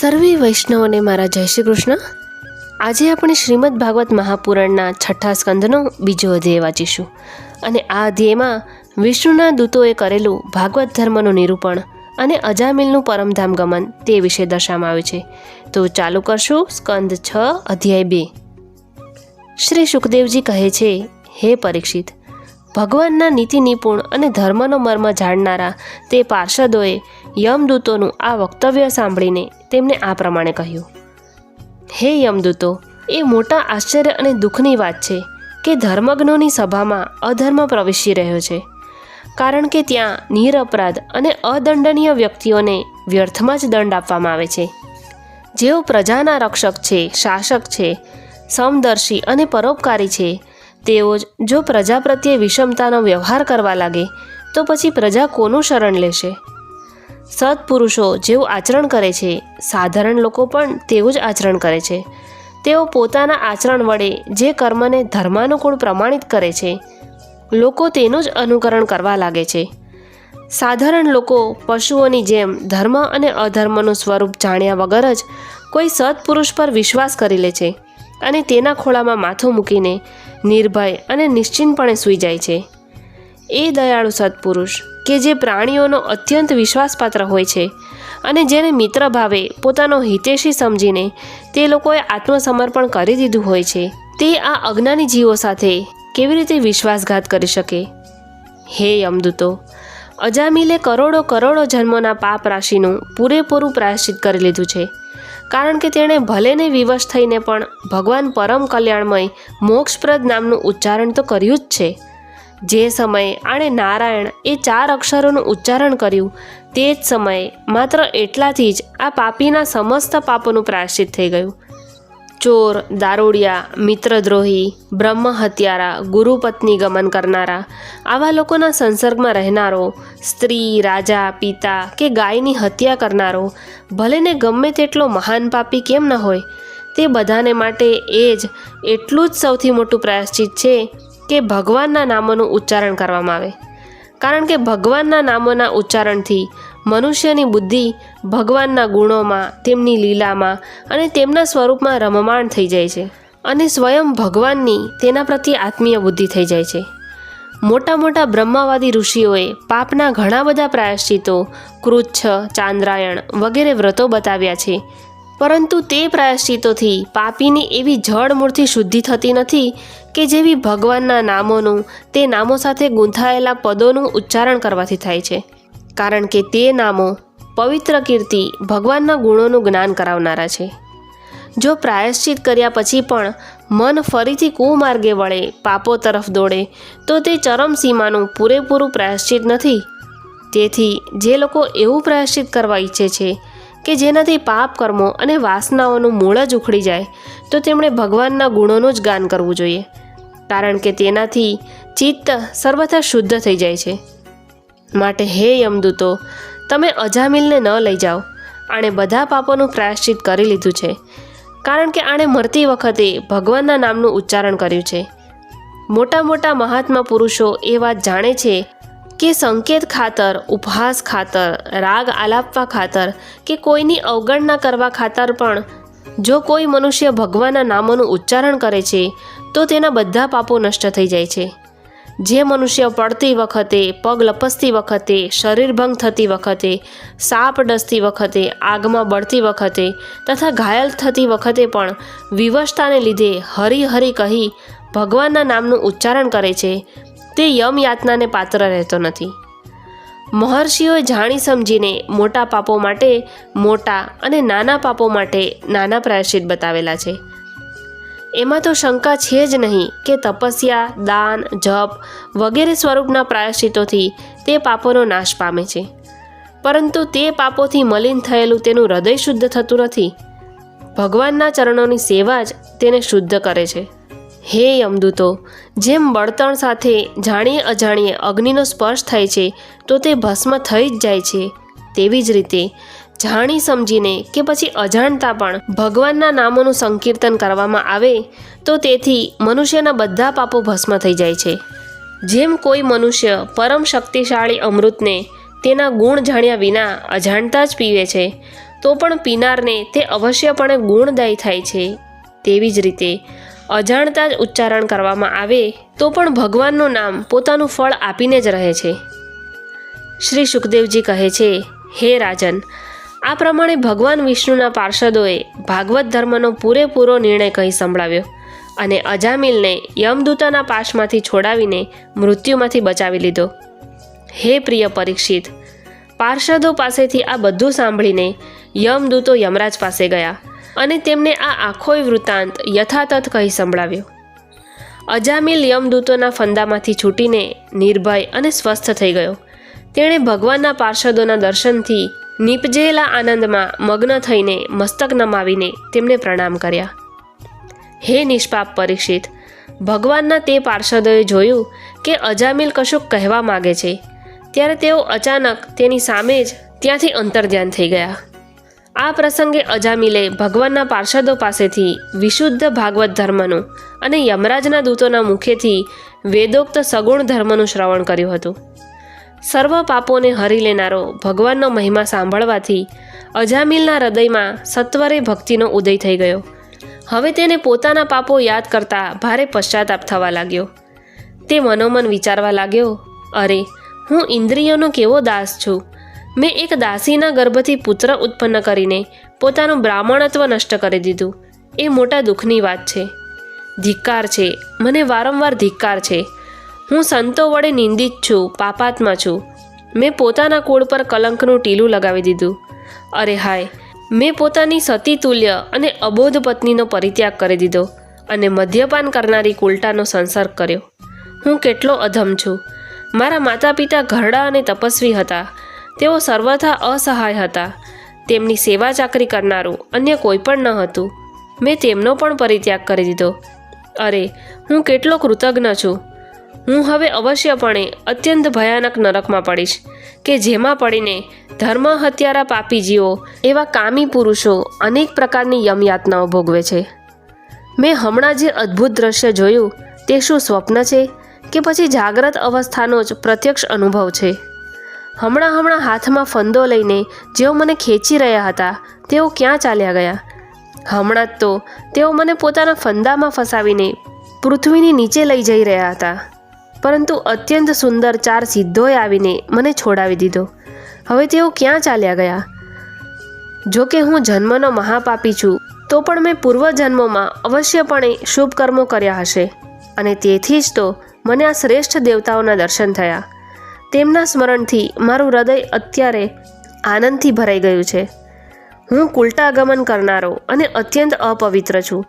સર્વે વૈષ્ણવોને મારા જય શ્રી કૃષ્ણ. આજે આપણે શ્રીમદ ભાગવત મહાપુરાણના છઠ્ઠા સ્કંદનો બીજો અધ્યાય વાંચીશું. અને આ અધ્યાયમાં વિષ્ણુના દૂતોએ કરેલું ભાગવત ધર્મનું નિરૂપણ અને અજામિલનું પરમધામ ગમન તે વિશે દર્શાવવામાં આવ્યું છે. તો ચાલુ કરશું સ્કંદ છ, અધ્યાય બે. શ્રી સુખદેવજી કહે છે, હે પરીક્ષિત, ભગવાનના નીતિ નિપુણ અને ધર્મનો મર્મ જાણનારા તે પાર્ષદોએ યમદૂતોનું આ વક્તવ્ય સાંભળીને તેમને આ પ્રમાણે કહ્યું, હે યમદૂતો, એ મોટા આશ્ચર્ય અને દુઃખની વાત છે કે ધર્મજ્ઞોની સભામાં અધર્મ પ્રવેશી રહ્યો છે, કારણ કે ત્યાં નિરઅપરાધ અને અદંડનીય વ્યક્તિઓને વ્યર્થમાં જ દંડ આપવામાં આવે છે. જેઓ પ્રજાના રક્ષક છે, શાસક છે, સમદર્શી અને પરોપકારી છે, તેઓ જ જો પ્રજા પ્રત્યે વિષમતાનો વ્યવહાર કરવા લાગે, તો પછી પ્રજા કોનું શરણ લેશે? સત્પુરુષો જેવું આચરણ કરે છે. સાધારણ લોકો પણ તેવું જ આચરણ કરે છે. તેઓ પોતાના આચરણ વડે જે કર્મને ધર્માનુકૂળ પ્રમાણિત કરે છે, લોકો તેનું જ અનુકરણ કરવા લાગે છે. સાધારણ લોકો પશુઓની જેમ ધર્મ અને અધર્મનું સ્વરૂપ જાણ્યા વગર જ કોઈ સત્પુરુષ પર વિશ્વાસ કરી લે છે અને તેના ખોળામાં માથું મૂકીને નિર્ભય અને નિશ્ચિંતપણે સૂઈ જાય છે. એ દયાળુ સત્પુરુષ કે જે પ્રાણીઓનો અત્યંત વિશ્વાસપાત્ર હોય છે અને જેને મિત્ર ભાવે પોતાનો હિતેશી સમજીને તે લોકોએ આત્મસમર્પણ કરી દીધું હોય છે, તે આ અજ્ઞાની જીવો સાથે કેવી રીતે વિશ્વાસઘાત કરી શકે? હે યમદૂતો, અજામિલે કરોડો કરોડો જન્મોના પાપ રાશિનું પૂરેપૂરું પ્રાયશ્ચિત કરી લીધું છે, કારણ કે તેણે ભલેને વિવશ થઈને પણ ભગવાન પરમ કલ્યાણમય મોક્ષપ્રદ નામનું ઉચ્ચારણ તો કર્યું જ છે. જે સમયે આણે નારાયણ એ ચાર અક્ષરોનું ઉચ્ચારણ કર્યું, તે જ સમયે માત્ર એટલાથી જ આ પાપીના સમસ્ત પાપોનું પ્રાયશ્ચિત થઈ ગયું. ચોર, દારૂડિયા, મિત્રદ્રોહી બ્રહ્મ હત્યારા ગુરુપત્ની ગમન કરનારા, આવા લોકોના સંસર્ગમાં રહેનારો, સ્ત્રી, રાજા, પિતા કે ગાયની હત્યા કરનારો, ભલેને ગમે તેટલો મહાન પાપી કેમ ન હોય, તે બધાને માટે એ જ એટલું જ સૌથી મોટું પ્રાયશ્ચિત છે કે ભગવાનના નામોનું ઉચ્ચારણ કરવામાં આવે. કારણ કે ભગવાનના નામોના ઉચ્ચારણથી મનુષ્યની બુદ્ધિ ભગવાનના ગુણોમાં, તેમની લીલામાં અને તેમના સ્વરૂપમાં રમમાણ થઈ જાય છે અને સ્વયં ભગવાનની તેના પ્રત્યે આત્મીય બુદ્ધિ થઈ જાય છે. મોટા મોટા બ્રહ્માવાદી ઋષિઓએ પાપના ઘણા બધા પ્રાયશ્ચિતો, કૃચ્છ, ચાંદ્રાયણ વગેરે વ્રતો બતાવ્યા છે. પરંતુ તે પ્રાયશ્ચિતોથી પાપીની એવી જળમૂળથી શુદ્ધિ થતી નથી કે જેવી ભગવાનના નામોનું, તે નામો સાથે ગૂંથાયેલા પદોનું ઉચ્ચારણ કરવાથી થાય છે. કારણ કે તે નામો પવિત્ર કીર્તિ, ભગવાનના ગુણોનું જ્ઞાન કરાવનારા છે. જો પ્રાયશ્ચિત કર્યા પછી પણ મન ફરીથી કુમાર્ગે વળે, પાપો તરફ દોડે, તો તે ચરમ સીમાનું પૂરેપૂરું પ્રાયશ્ચિત નથી. તેથી જે લોકો એવું પ્રાયશ્ચિત કરવા ઈચ્છે છે કે જેનાથી પાપ કર્મો અને વાસનાઓનું મૂળ જ ઉખડી જાય, તો તેમણે ભગવાનના ગુણોનું જ ગાન કરવું જોઈએ. કારણ કે તેનાથી ચિત્ત સર્વથા શુદ્ધ થઈ જાય છે. માટે હે યમદૂતો, તમે અજામિલને ન લઈ જાઓ. આણે બધા પાપોનું પ્રાયશ્ચિત કરી લીધું છે. કારણ કે આણે મરતી વખતે ભગવાનના નામનું ઉચ્ચારણ કર્યું છે. મોટા મોટા મહાત્મા પુરુષો એ વાત જાણે છે કે સંકેત ખાતર, ઉપહાસ ખાતર, રાગ આલાપવા ખાતર કે કોઈની અવગણના કરવા ખાતર પણ? જો કોઈ મનુષ્ય ભગવાનના નામોનું ઉચ્ચારણ કરે છે, તો તેના બધા પાપો નષ્ટ થઈ જાય છે. જે મનુષ્ય પડતી વખતે, પગ લપસતી વખતે શરીરભંગ થતી વખતે, સાપ ડસતી વખતે, આગમાં બળતી વખતે તથા ઘાયલ થતી વખતે પણ વિવશતાને લીધે હરી હરી કહી ભગવાનના નામનું ઉચ્ચારણ કરે છે તે યમ યાતનાને પાત્ર રહેતો નથી. મહર્ષિઓએ જાણી સમજીને મોટા પાપો માટે, મોટા અને નાના પાપો માટે નાના પ્રાયશ્ચિત બતાવેલા છે. એમાં તો શંકા છે જ નહીં કે તપસ્યા, દાન, જપ વગેરે સ્વરૂપના પ્રાયશ્ચિતોથી તે પાપોનો નાશ પામે છે. પરંતુ તે પાપોથી મલિન થયેલું તેનું હૃદય શુદ્ધ થતું નથી. ભગવાનના ચરણોની સેવા જ તેને શુદ્ધ કરે છે. હે યમદૂતો, જેમ બળતણ સાથે જાણીએ અજાણીએ અગ્નિનો સ્પર્શ થાય છે, તો તે ભસ્મ થઈ જ જાય છે. તેવી જ રીતે જાણી સમજીને કે પછી અજાણતા પણ ભગવાનના નામોનું સંકીર્તન કરવામાં આવે, તો તેથી મનુષ્યના બધા પાપો ભસ્મ થઈ જાય છે. જેમ કોઈ મનુષ્ય પરમ શક્તિશાળી અમૃતને તેના ગુણ જાણ્યા વિના અજાણતા જ પીવે છે, તો પણ પીનારને તે અવશ્યપણે ગુણદાયી થાય છે. તેવી જ રીતે અજાણતા જ ઉચ્ચારણ કરવામાં આવે, તો પણ ભગવાનનું નામ પોતાનું ફળ આપીને જ રહે છે. શ્રી સુખદેવજી કહે છે, હે રાજન, આ પ્રમાણે ભગવાન વિષ્ણુના પાર્ષદોએ ભાગવત ધર્મનો પૂરેપૂરો નિર્ણય કહી સંભળાવ્યો અને અજામિલને યમદૂતાના પાશમાંથી છોડાવીને મૃત્યુમાંથી બચાવી લીધો. હે પ્રિય પરીક્ષિત, પાર્ષદો પાસેથી આ બધું સાંભળીને યમદૂતો યમરાજ પાસે ગયા. અને તેમને આ આખોય વૃત્તાંત યથાતથ કહી સંભળાવ્યો. અજામિલ યમદૂતોના ફંદામાંથી છૂટીને નિર્ભય અને સ્વસ્થ થઈ ગયો. તેણે ભગવાનના પાર્ષદોના દર્શનથી નીપજેલા આનંદમાં મગ્ન થઈને મસ્તક નમાવીને તેમને પ્રણામ કર્યા. હે નિષ્પાપ પરીક્ષિત, ભગવાનના તે પાર્ષદોએ જોયું કે અજામિલ કશુંક કહેવા માગે છે, ત્યારે તેઓ અચાનક તેની સામે જ ત્યાંથી અંતર્ધ્યાન થઈ ગયા. આ પ્રસંગે અજામિલે ભગવાનના પાર્ષદો પાસેથી વિશુદ્ધ ભાગવત ધર્મનું અને યમરાજના દૂતોના મુખેથી વેદોક્ત સગુણ ધર્મનું શ્રવણ કર્યું હતું. સર્વ પાપોને હરી લેનારો ભગવાનનો મહિમા સાંભળવાથી અજામિલના હૃદયમાં સત્વરે ભક્તિનો ઉદય થઈ ગયો. હવે તેને પોતાના પાપો યાદ કરતા ભારે પશ્ચાતાપ થવા લાગ્યો. તે મનોમન વિચારવા લાગ્યો, અરે, હું ઇન્દ્રિયોનો કેવો દાસ છું? મેં એક દાસીના ગર્ભથી પુત્ર ઉત્પન્ન કરીને પોતાનું બ્રાહ્મણત્વ નષ્ટ કરી દીધું. એ મોટા દુઃખની વાત છે. ધિક્કાર છે. મને વારંવાર ધિક્કાર છે. હું સંતો વડે નિંદિત છું, પાપાત્મા છું. મેં પોતાના કુળ પર કલંકનું ટીલું લગાવી દીધું. અરે હાય! મેં પોતાની સતી તુલ્ય અને અબોધ પત્નીનો પરિત્યાગ કરી દીધો અને મદ્યપાન કરનારી કુલટાનો સંસર્ગ કર્યો. હું કેટલો અધમ છું. મારા માતા પિતા ઘરડા અને તપસ્વી હતા. તેઓ સર્વથા અસહાય હતા. તેમની સેવા ચાકરી કરનારું અન્ય કોઈ પણ ન હતું. મેં તેમનો પણ પરિત્યાગ કરી દીધો. અરે, હું કેટલો કૃતજ્ઞ છું. હું હવે અવશ્યપણે અત્યંત ભયાનક નરકમાં પડીશ, કે જેમાં પડીને ધર્મ હત્યારા પાપી જીવો એવા કામી પુરુષો અનેક પ્રકારની યમયાતનાઓ ભોગવે છે. મેં હમણાં જે અદ્ભુત દ્રશ્ય જોયું, તે શું સ્વપ્ન છે, કે પછી જાગ્રત અવસ્થાનો જ પ્રત્યક્ષ અનુભવ છે? હમણાં હમણાં હાથમાં ફંદો લઈને જેઓ મને ખેંચી રહ્યા હતા, તેઓ ક્યાં ચાલ્યા ગયા? હમણાં જ તો તેઓ મને પોતાના ફંદામાં ફસાવીને પૃથ્વીની નીચે લઈ જઈ રહ્યા હતા. પરંતુ અત્યંત સુંદર ચાર સિદ્ધોએ આવીને મને છોડાવી દીધો. હવે તેઓ ક્યાં ચાલ્યા ગયા? જો કે હું જન્મનો મહાપાપી છું, તો પણ મેં પૂર્વજન્મોમાં અવશ્યપણે શુભ કર્મો કર્યા હશે. અને તેથી જ તો મને આ શ્રેષ્ઠ દેવતાઓના દર્શન થયા. તેમના સ્મરણથી મારું હૃદય અત્યારે આનંદથી ભરાઈ ગયું છે. હું કુલટાગમન કરનારો અને અત્યંત અપવિત્ર છું.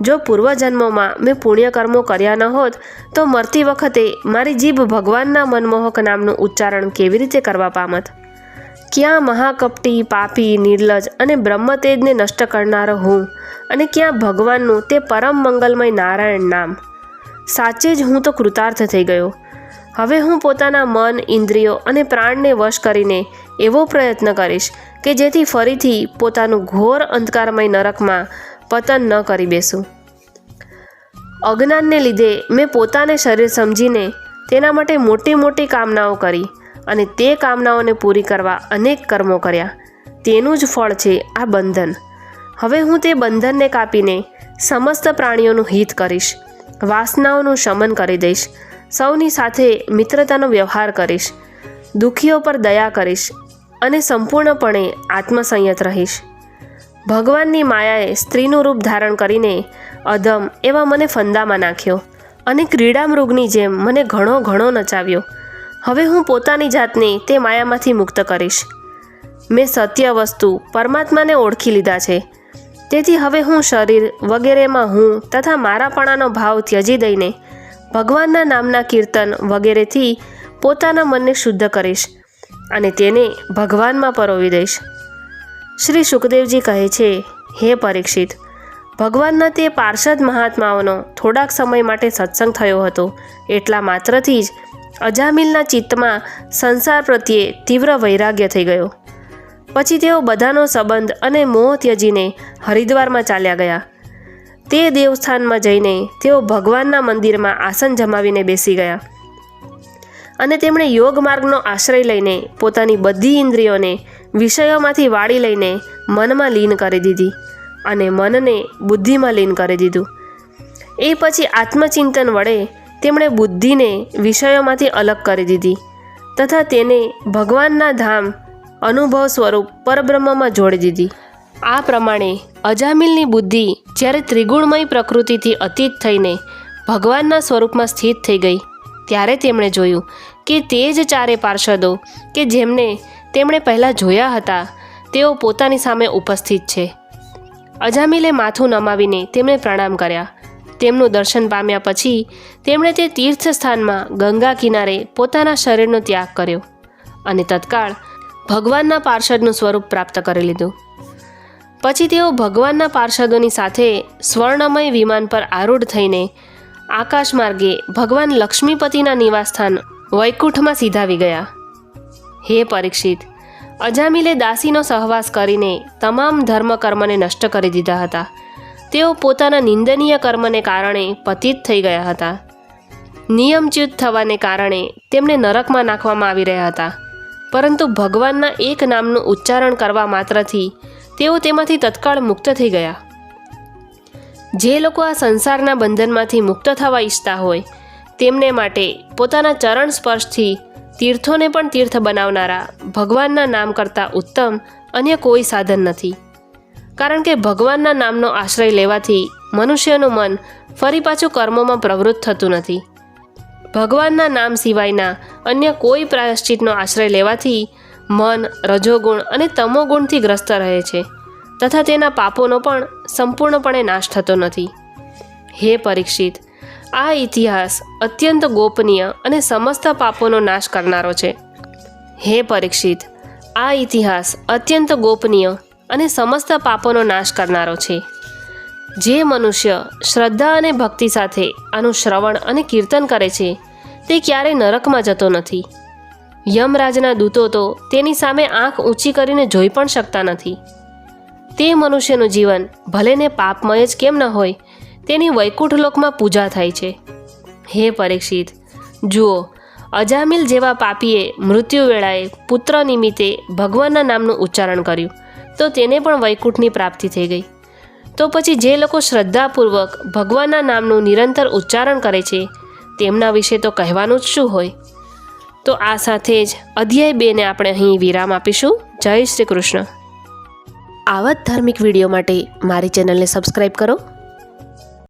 જો પૂર્વજન્મમાં મેં પુણ્યકર્મો કર્યા ન હોત, તો મરતી વખતે મારી જીભ ભગવાનના મનમોહક નામનું ઉચ્ચારણ કેવી રીતે કરવા પામત? ક્યાં મહાકપટી, પાપી, નિર્લજ અને બ્રહ્મતેજને નષ્ટ કરનારો હું અને ક્યાં ભગવાનનું તે પરમ મંગલમય નારાયણ નામ? સાચે જ હું તો કૃતાર્થ થઈ ગયો. હવે હું પોતાના મન, ઇન્દ્રિયો અને પ્રાણને વશ કરીને એવો પ્રયત્ન કરીશ કે જેથી ફરીથી પોતાનું ઘોર અંધકારમય નરકમાં પતન ન કરી બેસું. અજ્ઞાનને લીધે મેં પોતાને શરીર સમજીને તેના માટે મોટી મોટી કામનાઓ કરી અને તે કામનાઓને પૂરી કરવા અનેક કર્મો કર્યા. તેનું જ ફળ છે આ બંધન. હવે હું તે બંધનને કાપીને સમસ્ત પ્રાણીઓનું હિત કરીશ. વાસનાઓનું શમન કરી દઈશ. સૌની સાથે મિત્રતાનો વ્યવહાર કરીશ, દુઃખીઓ પર દયા કરીશ અને સંપૂર્ણપણે આત્મસંયત રહીશ. ભગવાનની માયાએ સ્ત્રીનું રૂપ ધારણ કરીને અધમ એવા મને ફંદામાં નાખ્યો અને ક્રીડામૃગની જેમ મને ઘણો ઘણો નચાવ્યો. હવે હું પોતાની જાતને તે માયામાંથી મુક્ત કરીશ. મેં સત્ય વસ્તુ પરમાત્માને ઓળખી લીધા છે. તેથી હવે હું શરીર વગેરેમાં હું તથા મારાપણાનો ભાવ ત્યજી દઈને ભગવાનના નામના કીર્તન વગેરેથી પોતાના મનને શુદ્ધ કરીશ અને તેને ભગવાનમાં પરોવી દઈશ. શ્રી સુખદેવજી કહે છે, હે પરીક્ષિત, ભગવાનના તે પાર્ષદ મહાત્માઓનો થોડાક સમય માટે સત્સંગ થયો હતો. એટલા માત્રથી જ અજામિલના ચિત્તમાં સંસાર પ્રત્યે તીવ્ર વૈરાગ્ય થઈ ગયો. પછી તેઓ બધાનો સંબંધ અને મોહ ત્યજીને હરિદ્વારમાં ચાલ્યા ગયા. તે દેવસ્થાનમાં જઈને તેઓ ભગવાનના મંદિરમાં આસન જમાવીને બેસી ગયા. અને તેમણે યોગ માર્ગનો આશ્રય લઈને પોતાની બધી ઇન્દ્રિયોને વિષયોમાંથી વાળી લઈને મનમાં લીન કરી દીધી અને મનને બુદ્ધિમાં લીન કરી દીધું. એ પછી આત્મચિંતન વડે તેમણે બુદ્ધિને વિષયોમાંથી અલગ કરી દીધી તથા તેને ભગવાનના ધામ અનુભવ સ્વરૂપ પરબ્રહ્મમાં જોડી દીધી. આ પ્રમાણે અજામિલની બુદ્ધિ જ્યારે ત્રિગુણમય પ્રકૃતિથી અતીત થઈને ભગવાનના સ્વરૂપમાં સ્થિત થઈ ગઈ, ત્યારે તેમણે જોયું કે તે જ ચારે પાર્ષદો કે જેમને તેમણે પહેલાં જોયા હતા, તેઓ પોતાની સામે ઉપસ્થિત છે. અજામિલે માથું નમાવીને તેમણે પ્રણામ કર્યા. તેમનું દર્શન પામ્યા પછી તેમણે તે તીર્થ સ્થાનમાં ગંગા કિનારે પોતાના શરીરનો ત્યાગ કર્યો અને તત્કાળ ભગવાનના પાર્ષદનું સ્વરૂપ પ્રાપ્ત કરી લીધું. પછી તેઓ ભગવાનના પાર્ષદોની સાથે સ્વર્ણમય વિમાન પર આરૂઢ થઈને આકાશ માર્ગે ભગવાન લક્ષ્મીપતિના નિવાસસ્થાન વૈકુંઠમાં સીધાવી ગયા. હે પરીક્ષિત, અજામિલે દાસીનો સહવાસ કરીને તમામ ધર્મ કર્મને નષ્ટ કરી દીધા હતા. તેઓ પોતાના નિંદનીય કર્મને કારણે પતિત થઈ ગયા હતા. નિયમચ્યુત થવાને કારણે તેમને નરકમાં નાખવામાં આવી રહ્યા હતા. પરંતુ ભગવાનના એક નામનું ઉચ્ચારણ કરવા માત્રથી તેઓ તેમાંથી તત્કાળ મુક્ત થઈ ગયા. જે લોકો આ સંસારના બંધનમાંથી મુક્ત થવા ઈચ્છતા હોય, તેમને માટે પોતાના ચરણ સ્પર્શથી તીર્થોને પણ તીર્થ બનાવનારા ભગવાનના નામ કરતાં ઉત્તમ અન્ય કોઈ સાધન નથી. કારણ કે ભગવાનના નામનો આશ્રય લેવાથી મનુષ્યનું મન ફરી પાછું કર્મોમાં પ્રવૃત્ત થતું નથી. ભગવાનના નામ સિવાયના અન્ય કોઈ પ્રાયશ્ચિતનો આશ્રય લેવાથી મન, રજોગુણ અને તમોગુણથી ગ્રસ્ત રહે છે. તથા તેના પાપોનો પણ સંપૂર્ણપણે નાશ થતો નથી. હે પરીક્ષિત, આ ઇતિહાસ અત્યંત ગોપનીય અને સમસ્ત પાપોનો નાશ કરનારો છે. હે પરીક્ષિત, આ ઇતિહાસ અત્યંત ગોપનીય અને સમસ્ત પાપોનો નાશ કરનારો છે. જે મનુષ્ય શ્રદ્ધા અને ભક્તિ સાથે આનું શ્રવણ અને કીર્તન કરે છે, તે ક્યારેય નરકમાં જતો નથી. યમરાજના દૂતો તો તેની સામે આંખ ઊંચી કરીને જોઈ પણ શકતા નથી. તે મનુષ્યનું જીવન ભલેને પાપમય જ કેમ ન હોય, તેની વૈકુંઠ લોકમાં પૂજા થાય છે. હે પરીક્ષિત, જુઓ, અજામિલ જેવા પાપીએ મૃત્યુ વેળાએ પુત્ર નિમિત્તે ભગવાનના નામનું ઉચ્ચારણ કર્યું, તો તેને પણ વૈકુંઠની પ્રાપ્તિ થઈ ગઈ. તો પછી જે લોકો શ્રદ્ધાપૂર્વક ભગવાનના નામનું નિરંતર ઉચ્ચારણ કરે છે, તેમના વિશે તો કહેવાનું જ શું હોય? તો આ સાથે જ અધ્યાય બેને આપણે અહીં વિરામ આપીશું. જય શ્રી કૃષ્ણ. આવા ધાર્મિક વીડિયો માટે મારી ચેનલને સબસ્ક્રાઈબ કરો.